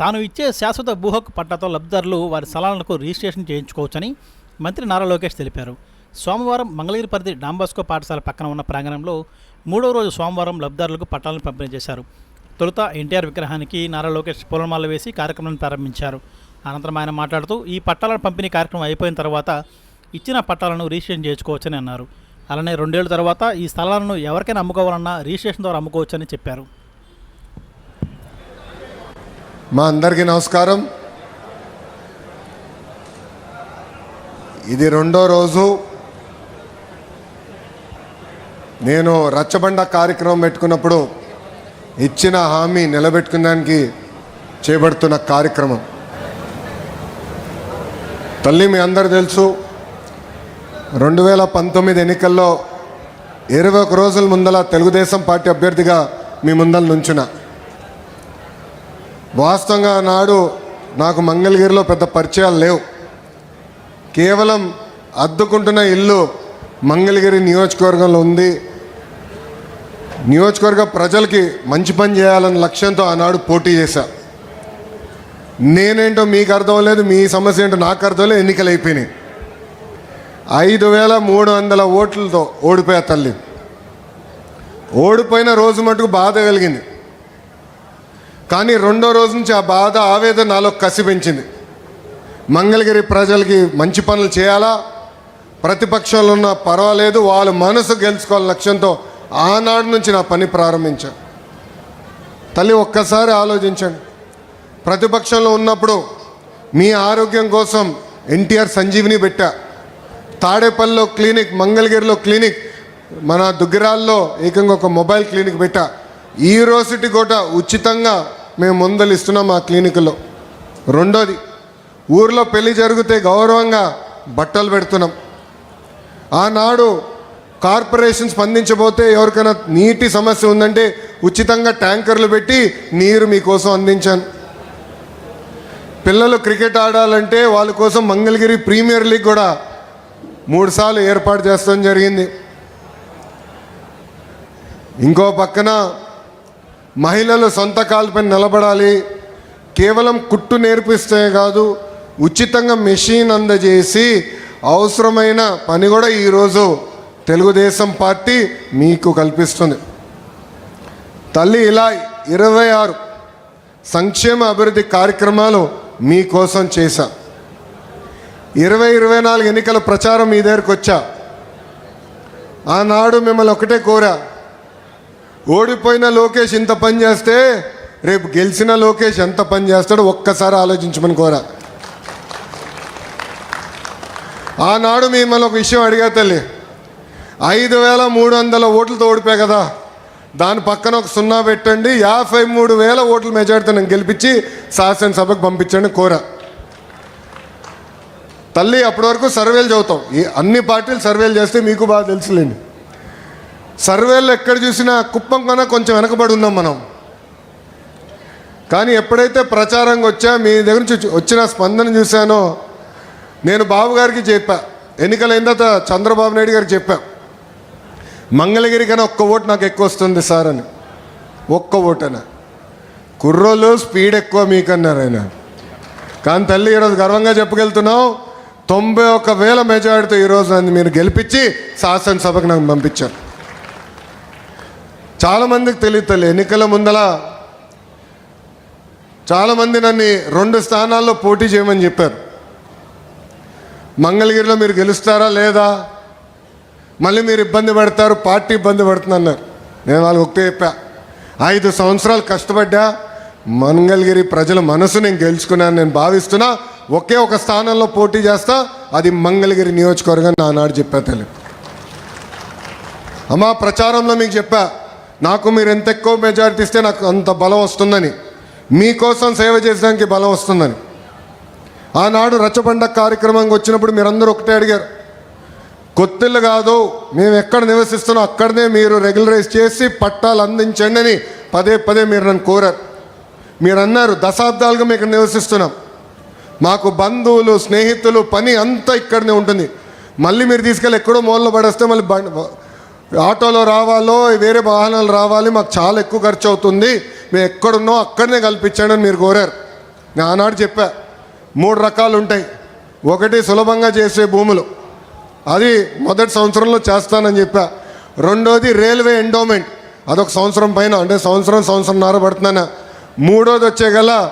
తాను ఇచ్చే శాశ్వత భూహక్కు పట్టాతో లబ్ధిదారులు వారి స్థలాలకు రిజిస్ట్రేషన్ చేయించుకోవచ్చని మంత్రి నారా లోకేష్ తెలిపారు. సోమవారం మంగళగిరి పరిధి డాంబాస్కో పాఠశాల పక్కన ఉన్న ప్రాంగణంలో మూడో రోజు సోమవారం లబ్ధిదారులకు పట్టాలను పంపిణీ చేశారు. తొలుత ఎన్టీఆర్ విగ్రహానికి నారా లోకేష్ పూలమాల వేసి కార్యక్రమాన్ని ప్రారంభించారు. అనంతరం ఆయన మాట్లాడుతూ ఈ పట్టాలను పంపిణీ కార్యక్రమం అయిపోయిన తర్వాత ఇచ్చిన పట్టాలను రిజిస్ట్రేషన్ చేయించుకోవచ్చని అన్నారు. అలానే రెండేళ్ళ తర్వాత ఈ స్థలాలను ఎవరికైనా అమ్ముకోవాలన్నా రిజిస్ట్రేషన్ ద్వారా అమ్ముకోవచ్చని చెప్పారు. మా అందరికీ నమస్కారం. ఇది రెండో రోజు నేను రచ్చబండ కార్యక్రమం పెట్టుకున్నప్పుడు ఇచ్చిన హామీ నిలబెట్టుకున్నానికి చేపడుతున్న కార్యక్రమం. తల్లి మీ అందరు తెలుసు రెండు వేల పంతొమ్మిది ఎన్నికల్లో ఇరవై ఒక రోజుల ముందల తెలుగుదేశం పార్టీ అభ్యర్థిగా మీ ముందల నుంచున్నా. వాస్తవంగా నాడు నాకు మంగళగిరిలో పెద్ద పరిచయాలు లేవు. కేవలం అద్దుకుంటున్న ఇల్లు మంగళగిరి నియోజకవర్గంలో ఉంది. నియోజకవర్గ ప్రజలకి మంచి పని చేయాలన్న లక్ష్యంతో ఆనాడు పోటీ చేశా. నేనేంటో మీకు అర్థం లేదు మీ సమస్య ఏంటో నాకు అర్థం లేదు ఎన్నికలు అయిపోయినాయి. ఐదు వేల మూడు వందల ఓట్లతో ఓడిపోయా తల్లి. ఓడిపోయిన రోజు మటుకు బాధ కలిగింది. కానీ రెండో రోజు నుంచి ఆ బాధ ఆవేదన నాలో కసి పెంచింది. మంగళగిరి ప్రజలకి మంచి పనులు చేయాలా? ప్రతిపక్షంలో ఉన్న పర్వాలేదు వాళ్ళ మనసు గెలుచుకోవాలి లక్ష్యంతో ఆనాడు నుంచి నా పని ప్రారంభించా. తల్లి ఒక్కసారి ఆలోచించండి. ప్రతిపక్షంలో ఉన్నప్పుడు మీ ఆరోగ్యం కోసం ఎన్టీఆర్ సంజీవిని పెట్టా. తాడేపల్లిలో క్లినిక్ మంగళగిరిలో క్లినిక్ మన దుగ్గిరాల్లో ఏకంగా ఒక మొబైల్ క్లినిక్ పెట్టా. ఈ రోజుటి కూడా ఉచితంగా మేము మందులు ఇస్తున్నాం మా క్లినిక్లో. రెండోది ఊర్లో పెళ్ళి జరిగితే గౌరవంగా బట్టలు పెడుతున్నాం. ఆనాడు కార్పొరేషన్ స్పందించబోతే ఎవరికైనా నీటి సమస్య ఉందంటే ఉచితంగా ట్యాంకర్లు పెట్టి నీరు మీకోసం అందించాను. పిల్లలు క్రికెట్ ఆడాలంటే వాళ్ళ కోసం మంగళగిరి ప్రీమియర్ లీగ్ కూడా మూడుసార్లు ఏర్పాటు చేస్తాం జరిగింది. ఇంకో పక్కన మహిళలు సొంత కాలుపై నిలబడాలి. కేవలం కుట్టు నేర్పిస్తే కాదు ఉచితంగా మెషిన్ అందజేసి అవసరమైన పని కూడా ఈరోజు తెలుగుదేశం పార్టీ మీకు కల్పిస్తుంది. తల్లి ఇలా ఇరవై ఆరు సంక్షేమ అభివృద్ధి కార్యక్రమాలు మీకోసం చేశా. ఇరవై ఇరవై నాలుగు ఎన్నికల ప్రచారం మీ దగ్గరకు వచ్చా. ఆనాడు మిమ్మల్ని ఒకటే కోరా. ఓడిపోయిన లోకేష్ ఇంత పని చేస్తే రేపు గెలిచిన లోకేష్ ఎంత పని చేస్తాడో ఒక్కసారి ఆలోచించమని కోరా. ఆనాడు మిమ్మల్ని ఒక విషయం అడిగా తల్లి. ఐదు వేల మూడు వందల ఓట్లతో ఓడిపోయా కదా. దాని పక్కన ఒక సున్నా పెట్టండి యాభై మూడు వేల ఓట్ల మెజార్టీతో నేను గెలిపించి శాసనసభకు పంపించండి కోరా. తల్లి అప్పటి వరకు సర్వేలు చదువుతాం. ఈ అన్ని పార్టీలు సర్వేలు చేస్తే మీకు బాగా తెలుసులేండి. సర్వేలు ఎక్కడ చూసినా కుప్పం కన్నా కొంచెం వెనకబడి ఉన్నాం మనం. కానీ ఎప్పుడైతే ప్రచారంగా వచ్చా మీ దగ్గర నుంచి వచ్చిన స్పందన చూశానో నేను బాబు గారికి చెప్పా. ఎన్నికలైన తర్వాత చంద్రబాబు నాయుడు గారికి చెప్పా. మంగళగిరి కన్నా ఒక్క ఓటు నాకు ఎక్కువ వస్తుంది సార్ అని. ఒక్క ఓటనా. కుర్రోళ్ళు స్పీడ్ ఎక్కువ మీకన్నారు ఆయన. కానీ తల్లి ఈరోజు గర్వంగా చెప్పగలుగుతున్నావు తొంభై ఒక వేల మెజారిటీతో ఈరోజు నన్ను మీరు గెలిపించి శాసనసభకు నాకు పంపించారు. చాలామందికి తెలియతలే ఎన్నికల ముందల చాలామంది నన్ను రెండు స్థానాల్లో పోటీ చేయమని చెప్పారు. మంగళగిరిలో మీరు గెలుస్తారా లేదా? మళ్ళీ మీరు ఇబ్బంది పడతారు పార్టీ ఇబ్బంది పడుతుంది అన్నారు. నేను వాళ్ళకి ఒకటే చెప్పా ఐదు సంవత్సరాలు కష్టపడ్డా మంగళగిరి ప్రజల మనసు నేను గెలుచుకున్నాను నేను భావిస్తున్నా ఒకే ఒక స్థానంలో పోటీ చేస్తా అది మంగళగిరి నియోజకవర్గం నానాడు చెప్పా తల్లి. అమ్మా ప్రచారంలో మీకు చెప్పా నాకు మీరు ఎంత ఎక్కువ మెజారిటీ ఇస్తే నాకు అంత బలం వస్తుందని. మీకోసం సేవ చేసడానికి బలం వస్తుందని. ఆనాడు రచ్చబండ కార్యక్రమంకి వచ్చినప్పుడు మీరందరూ ఒకటే అడిగారు. కొత్తిల్లు కాదు మేము ఎక్కడ నివసిస్తున్నాం అక్కడనే మీరు రెగ్యులరైజ్ చేసి పట్టాలు అందించండి అని పదే పదే మీరు నన్ను కోరారు. మీరు అన్నారు దశాబ్దాలుగా మేము ఇక్కడ నివసిస్తున్నాం. మాకు బంధువులు స్నేహితులు పని అంతా ఇక్కడనే ఉంటుంది. మళ్ళీ మీరు తీసుకెళ్ళి ఎక్కడో మూలలో పడేస్తే మళ్ళీ బండి ఆటోలో రావాలో వేరే వాహనాలు రావాలి మాకు చాలా ఎక్కువ ఖర్చు అవుతుంది. మేము ఎక్కడున్నో అక్కడనే కల్పించండి అని మీరు కోరారు. నేను ఆనాడు చెప్పా మూడు రకాలు ఉంటాయి. ఒకటి సులభంగా చేసే భూములు. అది మొదటి సంవత్సరంలో చేస్తానని చెప్పా. రెండోది రైల్వే ఎండోమెంట్. అదొక సంవత్సరం పైన అంటే సంవత్సరం సంవత్సరంన్నర పడుతున్నాను మూడోది వచ్చే గల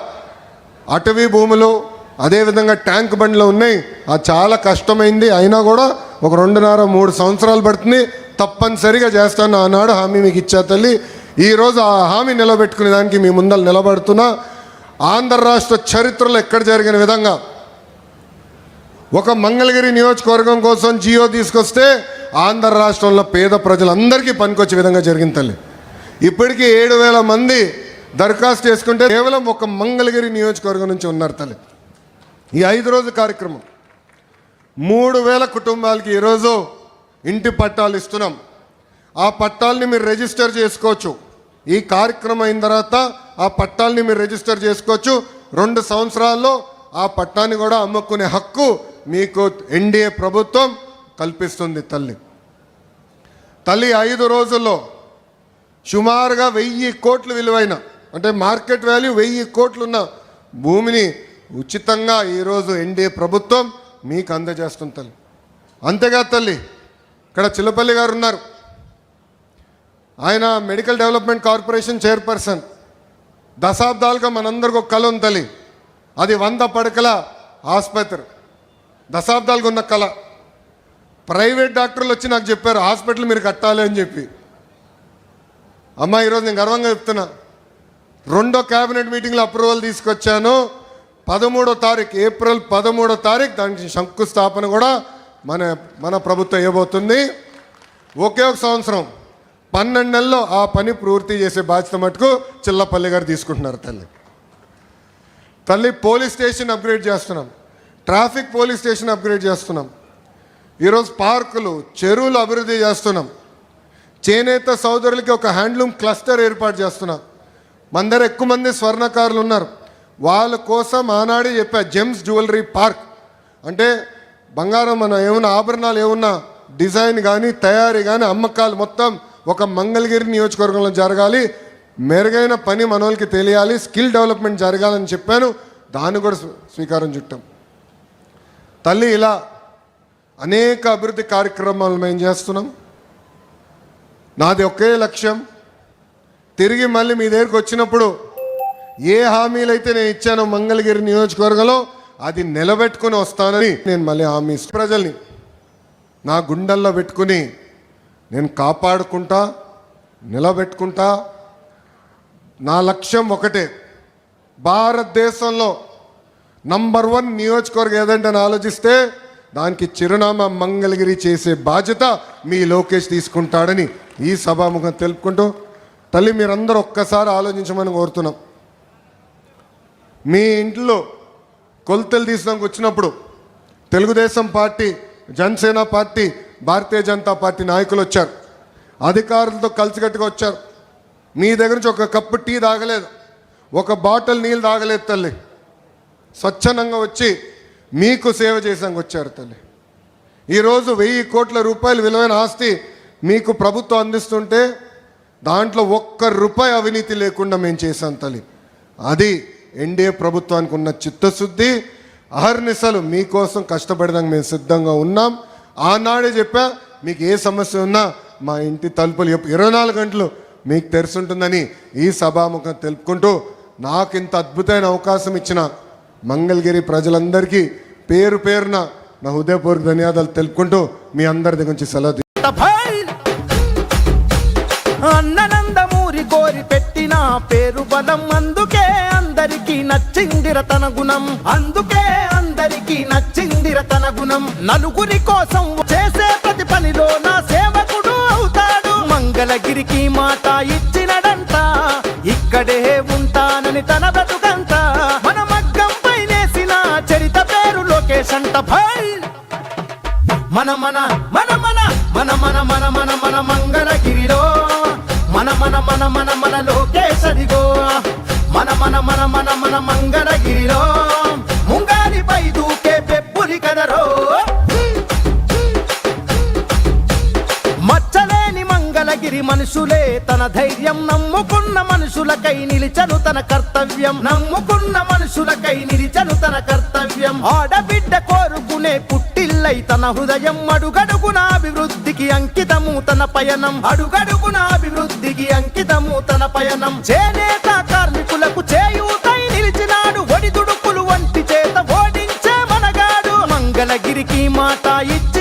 అటవీ భూములు అదేవిధంగా ట్యాంక్ బండ్లు ఉన్నాయి. అది చాలా కష్టమైంది. అయినా కూడా ఒక రెండున్నర మూడు సంవత్సరాలు పడుతుంది. తప్పనిసరిగా చేస్తాను. ఆనాడు హామీ మీకు ఇచ్చా తల్లి. ఈరోజు ఆ హామీ నిలబెట్టుకునే దానికి మీ ముందర నిలబడుతున్నా. ఆంధ్ర రాష్ట్ర చరిత్రలో ఎక్కడ జరిగిన విధంగా ఒక మంగళగిరి నియోజకవర్గం కోసం జియో తీసుకొస్తే ఆంధ్ర రాష్ట్రంలో పేద ప్రజలందరికీ పనికొచ్చే విధంగా జరిగింది తల్లి. ఇప్పటికీ ఏడు వేల మంది దరఖాస్తు చేసుకుంటే కేవలం ఒక మంగళగిరి నియోజకవర్గం నుంచి ఉన్నారు తల్లి. ఈ ఐదు రోజు కార్యక్రమం. మూడు వేల కుటుంబాలకి ఈరోజు ఇంటి పట్టాలు ఇస్తున్నాం. ఆ పట్టాలని మీరు రిజిస్టర్ చేసుకోవచ్చు. ఈ కార్యక్రమం అయిన తర్వాత ఆ పట్టాలని మీరు రిజిస్టర్ చేసుకోవచ్చు. రెండు సంవత్సరాల్లో ఆ పట్టాన్ని కూడా అమ్ముకునే హక్కు మీకు ఎన్డీఏ ప్రభుత్వం కల్పిస్తుంది తల్లి. తల్లి ఐదు రోజుల్లో సుమారుగా వెయ్యి కోట్లు విలువైన అంటే మార్కెట్ వాల్యూ వెయ్యి కోట్లున్న భూమిని ఉచితంగా ఈరోజు ఎన్డీఏ ప్రభుత్వం మీకు అందజేస్తుంది తల్లి. అంతేకాదు తల్లి ఇక్కడ చిల్లపల్లి గారు ఉన్నారు. ఆయన మెడికల్ డెవలప్మెంట్ కార్పొరేషన్ చైర్పర్సన్ దశాబ్దాలుగా మనందరికి ఒక కళ ఉంది తల్లి. అది వంద పడకల ఆసుపత్రి. దశాబ్దాలుగా ఉన్న కళ. ప్రైవేట్ డాక్టర్లు వచ్చి నాకు చెప్పారు హాస్పిటల్ మీరు కట్టాలి అని చెప్పి. అమ్మా ఈరోజు నేను గర్వంగా చెప్తున్నా. రెండో క్యాబినెట్ మీటింగ్లో అప్రూవల్ తీసుకొచ్చాను. పదమూడో తారీఖు ఏప్రిల్ పదమూడో తారీఖు దానికి శంకుస్థాపన కూడా మన మన ప్రభుత్వం ఇవ్వబోతుంది ఒకే ఒక సంవత్సరం పన్నెండు నెలల్లో ఆ పని పూర్తి చేసే బాధ్యత మటుకు చిల్లపల్లి గారు తీసుకుంటున్నారు తల్లి. తల్లి పోలీస్ స్టేషన్ అప్గ్రేడ్ చేస్తున్నాం. ట్రాఫిక్ పోలీస్ స్టేషన్ అప్గ్రేడ్ చేస్తున్నాం. ఈరోజు పార్కులు చెరువులు అభివృద్ధి చేస్తున్నాం. చేనేత సోదరులకి ఒక హ్యాండ్లూమ్ క్లస్టర్ ఏర్పాటు చేస్తున్నాం. మందర ఎక్కువ మంది స్వర్ణకారులు ఉన్నారు. వాళ్ళ కోసం ఆనాడే చెప్పా జెమ్స్ జ్యువెలరీ పార్క్. అంటే బంగారం మన ఏమన్నా ఆభరణాలు ఏమన్నా డిజైన్ కానీ తయారీ కానీ అమ్మకాలు మొత్తం ఒక మంగళగిరి నియోజకవర్గంలో జరగాలి. మెరుగైన పని మనోళ్ళకి తెలియాలి. స్కిల్ డెవలప్మెంట్ జరగాలని చెప్పాను. దాన్ని కూడా స్వీకారం చుట్టాం. తల్లి ఇలా అనేక అభివృద్ధి కార్యక్రమాలు మేము చేస్తున్నాం. నాది ఒకే లక్ష్యం. తిరిగి మళ్ళీ మీ దగ్గరికి వచ్చినప్పుడు ఏ హామీలు అయితే నేను ఇచ్చానో మంగళగిరి నియోజకవర్గంలో అది నిలబెట్టుకుని వస్తానని నేను మళ్ళీ హామీ ప్రజల్ని నా గుండెల్లో పెట్టుకుని నేను కాపాడుకుంటా నిలబెట్టుకుంటా. నా లక్ష్యం ఒకటే భారతదేశంలో నంబర్ వన్ నియోజకవర్గం ఏదంటే అని ఆలోచిస్తే దానికి చిరునామా మంగళగిరి చేసే బాధ్యత మీ లోకేష్ తీసుకుంటాడని ఈ సభాముఖం తెలుపుకుంటూ తల్లి మీరందరూ ఒక్కసారి ఆలోచించమని కోరుతున్నాం. మీ ఇంట్లో కొలతలు తీసినాక వచ్చినప్పుడు Telugu Desam Party Janasena Party Bharatiya Janata Party నాయకులు వచ్చారు. అధికారులతో కలిసికట్టుగా వచ్చారు. మీ దగ్గర నుంచి ఒక కప్పు టీ తాగలేదు. ఒక బాటిల్ నీళ్ళు తాగలేదు తల్లి. స్వచ్ఛందంగా వచ్చి మీకు సేవ చేసాక వచ్చారు తల్లి. ఈరోజు వెయ్యి కోట్ల రూపాయలు విలువైన ఆస్తి మీకు ప్రభుత్వం అందిస్తుంటే దాంట్లో ఒక్క రూపాయి అవినీతి లేకుండా మేము చేశాం తల్లి. అది ఎన్డీఏ ప్రభుత్వానికి ఉన్న చిత్తశుద్ధి అహర్నిశలు మీకోసం కష్టపడడానికి మేము సిద్ధంగా ఉన్నాం. ఆనాడే చెప్పా మీకు ఏ సమస్య ఉన్నా మా ఇంటి తలుపులు ఇరవై నాలుగు గంటలు మీకు తెరుచుంటుందని ఈ సభాముఖం తెలుపుకుంటూ నాకు ఇంత అద్భుతమైన అవకాశం ఇచ్చిన మంగళగిరి ప్రజలందరికీ పేరు పేరున నా హృదయపూర్వక ధన్యవాదాలు తెలుపుకుంటూ మీ అందరి దగ్గర నుంచి సెలవు అన్ననందమూరి కోరి నా పేరు బలం అందుకే అందరికి నచ్చిందిర తన గుణం అందుకే అందరికి నచ్చిందిర తన గుణం నలుగురి కోసం చేసే ప్రతి పనిలో నా సేవకుడు అవుతాడు మంగళగిరికి మాట ఇచ్చినడంట ఇక్కడే ఉంటానని తన బ్రతుకంత మన మగ్గం పైనేసిన చరిత పేరు లోకేష్ అంట భైల్ మన మన మన మన మన మన మన మన మన మంగళగిరిలో మన మన మన మన మనలో మన మంగళగిరిలో ముంగారిపై దూకే పెప్పులి కదరో. మచ్చలేని మంగళగిరి మనుషులే తన ధైర్యం నమ్ముకున్న మనుషులకై నిలిచను తన కర్తవ్యం. నమ్ముకున్న మనుషులకై నిలిచను తన కర్తవ్యం. ఆడబిడ్డ కోరుకునే పుట్టిల్లై తన హృదయం అడుగడుగున అభివృద్ధికి అంకితము తన పయనం. అడుగడుగున అభివృద్ధికి అంకితము తన పయనం. చేనేత ఓడించే మాట ఇచ్చి